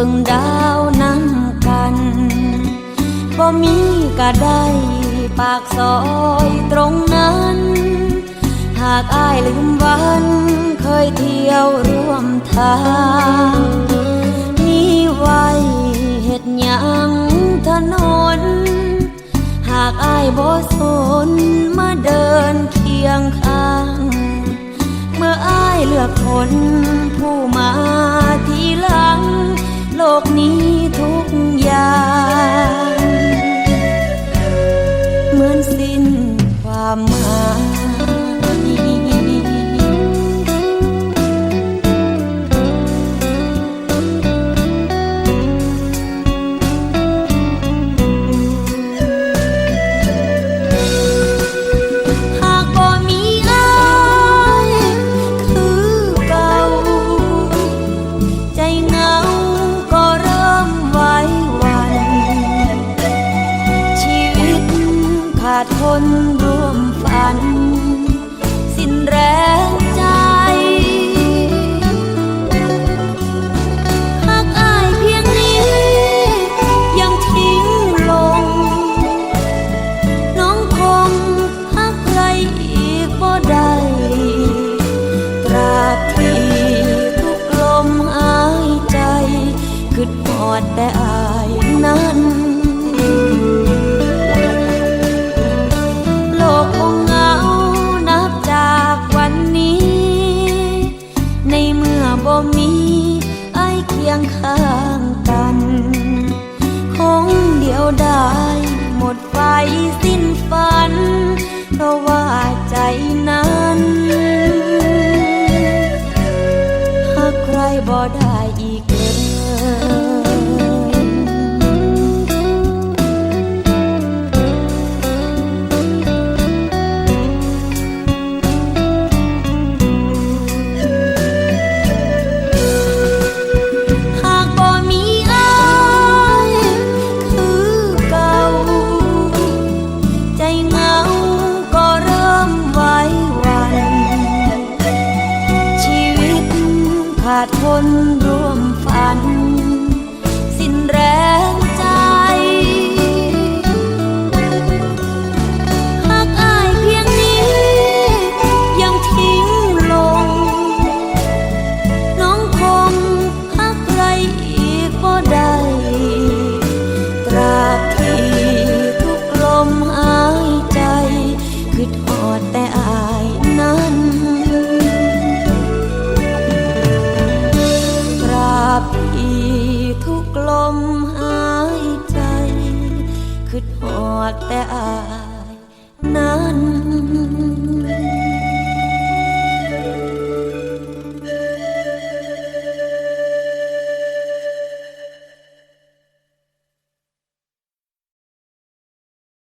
บิ่งดาวนำกันบ่มีก็ได้ปากซอยตรงนั้น หากอายลืมวันเคยเที่ยวร่วมทางมีไว้เฮ็ดหยังถนน หากอายบ่สนมาเดินเคียงข้าง เมื่ออายเลือกคนผู้มาทีหลัง โลกนี้ทุกอย่าง เหมือนสิ้นความหมายาดคนร่วมฝัน สิ้นแรงใจ หากอายเพียงนี้ ยังทิ้งลง น้องคงหักใครอีกบ่ได้ตราบที่ทุกลมหายใจคิดหอดแต่าดคนรากแต่อายนั้น